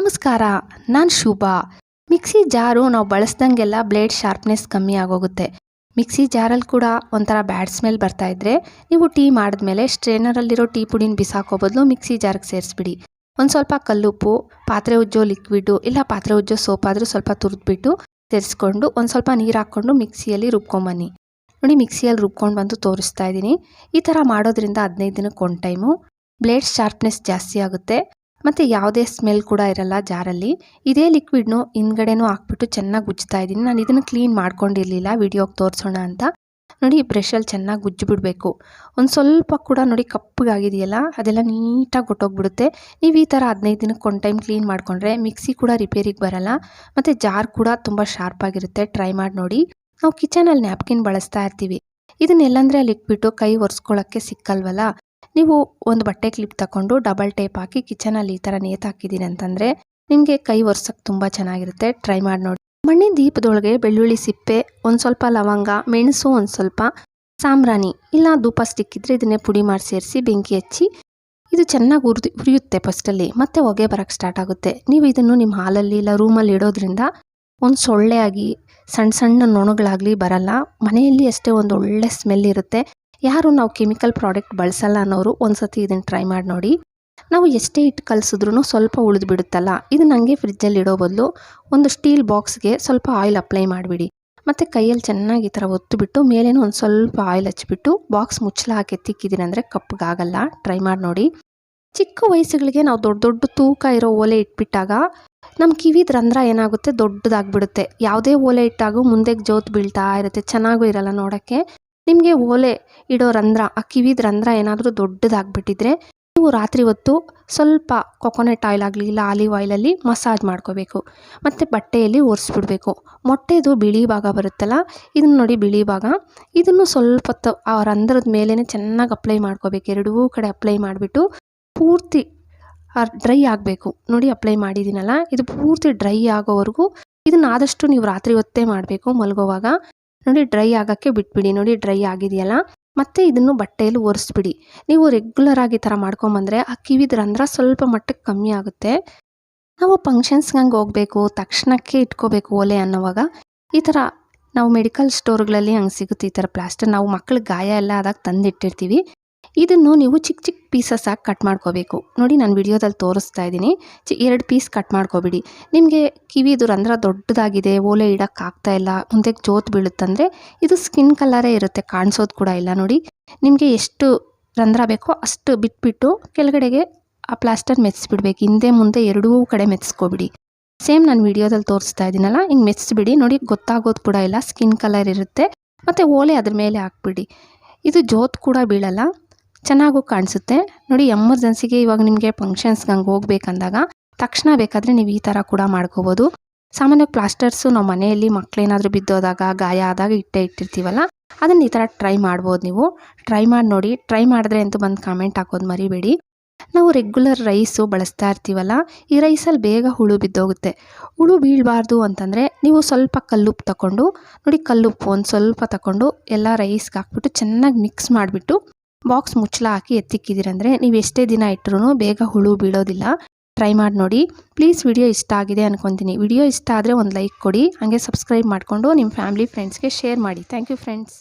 ನಮಸ್ಕಾರ, ನಾನು ಶುಭಾ. ಮಿಕ್ಸಿ ಜಾರು ನಾವು ಬಳಸ್ದಂಗೆಲ್ಲ ಬ್ಲೇಡ್ ಶಾರ್ಪ್ನೆಸ್ ಕಮ್ಮಿ ಆಗೋಗುತ್ತೆ. ಮಿಕ್ಸಿ ಜಾರಲ್ಲಿ ಕೂಡ ಒಂಥರ ಬ್ಯಾಡ್ ಸ್ಮೆಲ್ ಬರ್ತಾ ಇದ್ರೆ ನೀವು ಟೀ ಮಾಡಿದ್ಮೇಲೆ ಸ್ಟ್ರೇನರಲ್ಲಿರೋ ಟೀ ಪುಡಿನ ಬಿಸಾಕೋ ಬದಲು ಮಿಕ್ಸಿ ಜಾರ್ಗೆ ಸೇರಿಸ್ಬಿಡಿ. ಒಂದು ಸ್ವಲ್ಪ ಕಲ್ಲುಪ್ಪು, ಪಾತ್ರೆ ಉಜ್ಜೋ ಲಿಕ್ವಿಡು, ಇಲ್ಲ ಪಾತ್ರೆ ಉಜ್ಜೋ ಸೋಪ್ ಆದರೂ ಸ್ವಲ್ಪ ತುರಿದ್ಬಿಟ್ಟು ಸೇರಿಸ್ಕೊಂಡು ಒಂದು ಸ್ವಲ್ಪ ನೀರು ಹಾಕ್ಕೊಂಡು ಮಿಕ್ಸಿಯಲ್ಲಿ ರುಬ್ಕೊಂಬನ್ನಿ. ನೋಡಿ ಮಿಕ್ಸಿಯಲ್ಲಿ ರುಬ್ಕೊಂಡು ಬಂದು ತೋರಿಸ್ತಾ ಇದ್ದೀನಿ. ಈ ಥರ ಮಾಡೋದ್ರಿಂದ ಹದಿನೈದು ದಿನಕ್ಕೆ ಒಂದು ಟೈಮು. ಬ್ಲೇಡ್ ಶಾರ್ಪ್ನೆಸ್ ಜಾಸ್ತಿ ಆಗುತ್ತೆ. ಮತ್ತು ಯಾವುದೇ ಸ್ಮೆಲ್ ಕೂಡ ಇರಲ್ಲ ಜಾರಲ್ಲಿ. ಇದೇ ಲಿಕ್ವಿಡ್ನು ಹಿಂದ್ಗಡೆನೂ ಹಾಕ್ಬಿಟ್ಟು ಚೆನ್ನಾಗಿ ಉಜ್ತಾ ಇದ್ದೀನಿ. ನಾನು ಇದನ್ನು ಕ್ಲೀನ್ ಮಾಡ್ಕೊಂಡಿರಲಿಲ್ಲ. ವಿಡಿಯೋಗೆ ತೋರಿಸೋಣ ಅಂತ. ನೋಡಿ ಬ್ರಷಲ್ಲಿ ಚೆನ್ನಾಗಿ ಉಜ್ಜಿಬಿಡಬೇಕು ಒಂದು ಸ್ವಲ್ಪ ಕೂಡ ನೋಡಿ ಕಪ್ಪಗಾಗಿದೆಯಲ್ಲ ಅದೆಲ್ಲ ನೀಟಾಗಿ ಗೊಟ್ಟೋಗ್ಬಿಡುತ್ತೆ ನೀವು ಈ ಥರ ಹದಿನೈದು ದಿನಕ್ಕೆ ಒಂದು ಟೈಮ್ ಕ್ಲೀನ್ ಮಾಡಿಕೊಂಡ್ರೆ ಮಿಕ್ಸಿ ಕೂಡ ರಿಪೇರಿಗೆ ಬರಲ್ಲ. ಮತ್ತು ಜಾರ್ ಕೂಡ ತುಂಬ ಶಾರ್ಪಾಗಿರುತ್ತೆ ಟ್ರೈ ಮಾಡಿ ನೋಡಿ. ನಾವು ಕಿಚನಲ್ಲಿ ನ್ಯಾಪ್ಕಿನ್ ಬಳಸ್ತಾ ಇರ್ತೀವಿ. ಇದನ್ನೆಲ್ಲಂದರೆ ಅಲ್ಲಿ ಇಟ್ಬಿಟ್ಟು ಕೈ ಒರೆಸ್ಕೊಳ್ಳೋಕ್ಕೆ ಸಿಕ್ಕಲ್ವಲ್ಲ? ನೀವು ಒಂದು ಬಟ್ಟೆ ಕ್ಲಿಪ್ ತಗೊಂಡು ಡಬಲ್ ಟೇಪ್ ಹಾಕಿ ಕಿಚನಲ್ಲಿ ಈ ಥರ ನೇತು ಹಾಕಿದ್ದೀನಿ ಅಂತಂದರೆ ನಿಮಗೆ ಕೈ ಒರ್ಸೋಕ್ಕೆ ತುಂಬ ಚೆನ್ನಾಗಿರುತ್ತೆ. ಟ್ರೈ ಮಾಡಿ ನೋಡಿ. ಮಣ್ಣಿನ ದೀಪದೊಳಗೆ ಬೆಳ್ಳುಳ್ಳಿ, ಸಿಪ್ಪೆ, ಒಂದು ಸ್ವಲ್ಪ ಲವಂಗ, ಮೆಣಸು, ಒಂದು ಸ್ವಲ್ಪ ಸಾಂಬ್ರಾಣಿ ಇಲ್ಲ ಧೂಪ ಸ್ಟಿಕ್ ಇದ್ದರೆ ಇದನ್ನೇ ಪುಡಿ ಮಾಡಿ ಸೇರಿಸಿ ಬೆಂಕಿ ಹಚ್ಚಿ ಇದು ಚೆನ್ನಾಗಿ ಉರಿದು ಉರಿಯುತ್ತೆ ಫಸ್ಟಲ್ಲಿ ಮತ್ತೆ ಹೊಗೆ ಬರೋಕ್ಕೆ ಸ್ಟಾರ್ಟ್ ಆಗುತ್ತೆ. ನೀವು ಇದನ್ನು ನಿಮ್ಮ ಹಾಲಲ್ಲಿ ಇಲ್ಲ ರೂಮಲ್ಲಿ ಇಡೋದ್ರಿಂದ ಒಂದು ಸೊಳ್ಳೆ ಆಗಿ ಸಣ್ಣ ಸಣ್ಣ ನೊಣಗಳಾಗಲಿ ಬರಲ್ಲ. ಮನೆಯಲ್ಲಿ ಅಷ್ಟೇ ಒಂದು ಒಳ್ಳೆ ಸ್ಮೆಲ್ ಇರುತ್ತೆ. ಯಾರು ನಾವು ಕೆಮಿಕಲ್ ಪ್ರಾಡಕ್ಟ್ ಬಳಸಲ್ಲ ಅನ್ನೋರು ಒಂದು ಸತಿ ಇದನ್ನು ಟ್ರೈ ಮಾಡಿ ನೋಡಿ. ನಾವು ಎಷ್ಟೇ ಇಟ್ಟು ಕಲಿಸಿದ್ರೂ ಸ್ವಲ್ಪ ಉಳಿದು ಬಿಡುತ್ತಲ್ಲ. ಇದು ನನಗೆ ಫ್ರಿಜ್ಜಲ್ಲಿ ಇಡೋ ಬದಲು ಒಂದು ಸ್ಟೀಲ್ ಬಾಕ್ಸ್ಗೆ ಸ್ವಲ್ಪ ಆಯಿಲ್ ಅಪ್ಲೈ ಮಾಡಿಬಿಡಿ. ಮತ್ತು ಕೈಯಲ್ಲಿ ಚೆನ್ನಾಗಿ ಈ ಥರ ಒತ್ತುಬಿಟ್ಟು ಮೇಲೇನೂ ಒಂದು ಸ್ವಲ್ಪ ಆಯಿಲ್ ಹಚ್ಚಿಬಿಟ್ಟು ಬಾಕ್ಸ್ ಮುಚ್ಚಲ ಹಾಕಿ ತಿಕ್ಕಿದ್ದೀನಿ ಅಂದರೆ ಕಪ್ಪಗಾಗಲ್ಲ ಟ್ರೈ ಮಾಡಿ ನೋಡಿ. ಚಿಕ್ಕ ವಯಸ್ಸುಗಳಿಗೆ ನಾವು ದೊಡ್ಡ ದೊಡ್ಡ ತೂಕ ಇರೋ ಓಲೆ ಇಟ್ಬಿಟ್ಟಾಗ ನಮ್ಮ ಕಿವಿದ ರಂಧ್ರ ಏನಾಗುತ್ತೆ ದೊಡ್ಡದಾಗ್ಬಿಡುತ್ತೆ. ಯಾವುದೇ ಓಲೆ ಇಟ್ಟಾಗೂ ಮುಂದೆಗೆ ಜೋತ್ ಬೀಳ್ತಾ ಇರುತ್ತೆ. ಚೆನ್ನಾಗೂ ಇರಲ್ಲ ನೋಡೋಕ್ಕೆ. ನಿಮಗೆ ಓಲೆ ಇಡೋ ರಂಧ್ರ, ಆ ಕಿವಿದ ರಂಧ್ರ ಏನಾದರೂ ದೊಡ್ಡದಾಗ್ಬಿಟ್ಟಿದ್ರೆ ನೀವು ರಾತ್ರಿ ಹೊತ್ತು ಸ್ವಲ್ಪ ಕೊಕೊನೆಟ್ ಆಯಿಲ್ ಆಗಲಿ ಇಲ್ಲ ಆಲಿವ್ ಆಯಿಲಲ್ಲಿ ಮಸಾಜ್ ಮಾಡ್ಕೋಬೇಕು. ಮತ್ತು ಬಟ್ಟೆಯಲ್ಲಿ ಒರೆಸ್ಬಿಡ್ಬೇಕು. ಮೊಟ್ಟೆದು ಬಿಳಿ ಭಾಗ ಬರುತ್ತಲ್ಲ, ಇದನ್ನು ನೋಡಿ ಬಿಳಿ ಭಾಗ. ಇದನ್ನು ಸ್ವಲ್ಪ ಹೊತ್ತು ಆ ರಂಧ್ರದ ಮೇಲೇ ಚೆನ್ನಾಗಿ ಅಪ್ಲೈ ಮಾಡ್ಕೋಬೇಕು. ಎರಡೂ ಕಡೆ ಅಪ್ಲೈ ಮಾಡಿಬಿಟ್ಟು ಪೂರ್ತಿ ಡ್ರೈ ಆಗಬೇಕು. ನೋಡಿ ಅಪ್ಲೈ ಮಾಡಿದ್ದೀನಲ್ಲ ಇದು ಪೂರ್ತಿ ಡ್ರೈ ಆಗೋವರೆಗೂ ಇದನ್ನ ಆದಷ್ಟು ನೀವು ರಾತ್ರಿ ಹೊತ್ತೇ ಮಾಡಬೇಕು ಮಲಗೋವಾಗ. ನೋಡಿ ಡ್ರೈ ಆಗೋಕ್ಕೆ ಬಿಟ್ಬಿಡಿ, ನೋಡಿ ಡ್ರೈ ಆಗಿದೆಯಲ್ಲ? ಮತ್ತೆ ಇದನ್ನು ಬಟ್ಟೆಯಲ್ಲಿ ಒರೆಸ್ಬಿಡಿ. ನೀವು ರೆಗ್ಯುಲರ್ ಆಗಿ ಥರ ಮಾಡ್ಕೊಂಬಂದರೆ ಆ ಕಿವಿದ ರಂಧ್ರ ಸ್ವಲ್ಪ ಮಟ್ಟಕ್ಕೆ ಕಮ್ಮಿ ಆಗುತ್ತೆ. ನಾವು ಫಂಕ್ಷನ್ಸ್ಗೆ ಹಂಗೆ ಹೋಗಬೇಕು, ತಕ್ಷಣಕ್ಕೆ ಇಟ್ಕೋಬೇಕು ಒಲೆ ಅನ್ನೋವಾಗ. ಈ ಥರ ನಾವು ಮೆಡಿಕಲ್ ಸ್ಟೋರ್ಗಳಲ್ಲಿ ಹಂಗೆ ಸಿಗುತ್ತೆ ಈ ಥರ ಪ್ಲಾಸ್ಟರ್ ನಾವು ಮಕ್ಳಿಗೆ ಗಾಯ ಎಲ್ಲ ಆದಾಗ ತಂದಿಟ್ಟಿರ್ತೀವಿ. ಇದನ್ನು ನೀವು ಚಿಕ್ಕ ಚಿಕ್ಕ ಪೀಸಸ್ ಆಗಿ ಕಟ್ ಮಾಡ್ಕೋಬೇಕು. ನೋಡಿ ನಾನು ವಿಡಿಯೋದಲ್ಲಿ ತೋರಿಸ್ತಾ ಇದ್ದೀನಿ. ಚಿ, ಎರಡು ಪೀಸ್ ಕಟ್ ಮಾಡ್ಕೊಬಿಡಿ. ನಿಮಗೆ ಕಿವಿದು ರಂಧ್ರ ದೊಡ್ಡದಾಗಿದೆ, ಓಲೆ ಇಡೋಕ್ಕಾಗ್ತಾ ಇಲ್ಲ, ಮುಂದೆ ಜೋತ್ ಬೀಳುತ್ತಂದರೆ ಇದು ಸ್ಕಿನ್ ಕಲರೇ ಇರುತ್ತೆ, ಕಾಣಿಸೋದು ಕೂಡ ಇಲ್ಲ ನೋಡಿ. ನಿಮಗೆ ಎಷ್ಟು ರಂಧ್ರ ಬೇಕೋ ಅಷ್ಟು ಬಿಟ್ಬಿಟ್ಟು ಕೆಳಗಡೆಗೆ ಆ ಪ್ಲಾಸ್ಟರ್ ಮೆತ್ಸಿಬಿಡ್ಬೇಕು. ಹಿಂದೆ ಮುಂದೆ ಎರಡೂ ಕಡೆ ಮೆತ್ಸ್ಕೋಬಿಡಿ. ಸೇಮ್ ನಾನು ವಿಡಿಯೋದಲ್ಲಿ ತೋರಿಸ್ತಾ ಇದ್ದೀನಲ್ಲ, ಹಿಂಗೆ ಮೆತ್ಸ್ಬಿಡಿ. ನೋಡಿ ಗೊತ್ತಾಗೋದು ಕೂಡ ಇಲ್ಲ ಸ್ಕಿನ್ ಕಲರ್ ಇರುತ್ತೆ. ಮತ್ತು ಓಲೆ ಅದ್ರ ಮೇಲೆ ಹಾಕ್ಬಿಡಿ. ಇದು ಜೋತ್ ಕೂಡ ಬೀಳಲ್ಲ. ಚೆನ್ನಾಗೂ ಕಾಣಿಸುತ್ತೆ. ನೋಡಿ ಎಮರ್ಜೆನ್ಸಿಗೆ ಇವಾಗ ನಿಮಗೆ ಫಂಕ್ಷನ್ಸ್ಗೆ ಹಂಗೆ ಹೋಗ್ಬೇಕಂದಾಗ, ತಕ್ಷಣ ಬೇಕಾದರೆ ನೀವು ಈ ಥರ ಕೂಡ ಮಾಡ್ಕೋಬೋದು. ಸಾಮಾನ್ಯವಾಗಿ ಪ್ಲಾಸ್ಟರ್ಸು ನಾವು ಮನೆಯಲ್ಲಿ ಮಕ್ಕಳೇನಾದರೂ ಬಿದ್ದೋದಾಗ, ಗಾಯ ಆದಾಗ ಇಟ್ಟೇ ಇಟ್ಟಿರ್ತೀವಲ್ಲ, ಅದನ್ನು ಈ ಥರ ಟ್ರೈ ಮಾಡ್ಬೋದು ನೀವು. ಟ್ರೈ ಮಾಡಿ ನೋಡಿ. ಟ್ರೈ ಮಾಡಿದ್ರೆ ಅಂತೂ ಬಂದು ಕಾಮೆಂಟ್ ಹಾಕೋದು ಮರಿಬೇಡಿ. ನಾವು ರೆಗ್ಯುಲರ್ ರೈಸು ಬಳಸ್ತಾ ಇರ್ತೀವಲ್ಲ, ಈ ರೈಸಲ್ಲಿ ಬೇಗ ಹುಳು ಬಿದ್ದೋಗುತ್ತೆ. ಹುಳು ಬೀಳಬಾರ್ದು ಅಂತಂದರೆ ನೀವು ಸ್ವಲ್ಪ ಕಲ್ಲುಪ್ಪು ತಗೊಂಡು ನೋಡಿ ಕಲ್ಲುಪ್ಪು ಒಂದು ಸ್ವಲ್ಪ ತಗೊಂಡು ಎಲ್ಲ ರೈಸ್ಗೆ ಹಾಕ್ಬಿಟ್ಟು ಚೆನ್ನಾಗಿ ಮಿಕ್ಸ್ ಮಾಡಿಬಿಟ್ಟು ಬಾಕ್ಸ್ ಮುಚ್ಚಳ ಹಾಕಿ ಎತ್ತಿಕ್ಕಿದ್ದೀರಂದರೆ ನೀವು ಎಷ್ಟೇ ದಿನ ಇಟ್ಟರು ಬೇಗ ಹುಳು ಬೀಳೋದಿಲ್ಲ. ಟ್ರೈ ಮಾಡಿ ನೋಡಿ. ಪ್ಲೀಸ್ ವಿಡಿಯೋ ಇಷ್ಟ ಆಗಿದೆ ಅನ್ಕೊತೀನಿ. ವಿಡಿಯೋ ಇಷ್ಟ ಆದರೆ ಒಂದು ಲೈಕ್ ಕೊಡಿ. ಹಾಗೆ ಸಬ್ಸ್ಕ್ರೈಬ್ ಮಾಡಿಕೊಂಡು ನಿಮ್ಮ ಫ್ಯಾಮಿಲಿ ಫ್ರೆಂಡ್ಸ್ಗೆ ಶೇರ್ ಮಾಡಿ. Thank you friends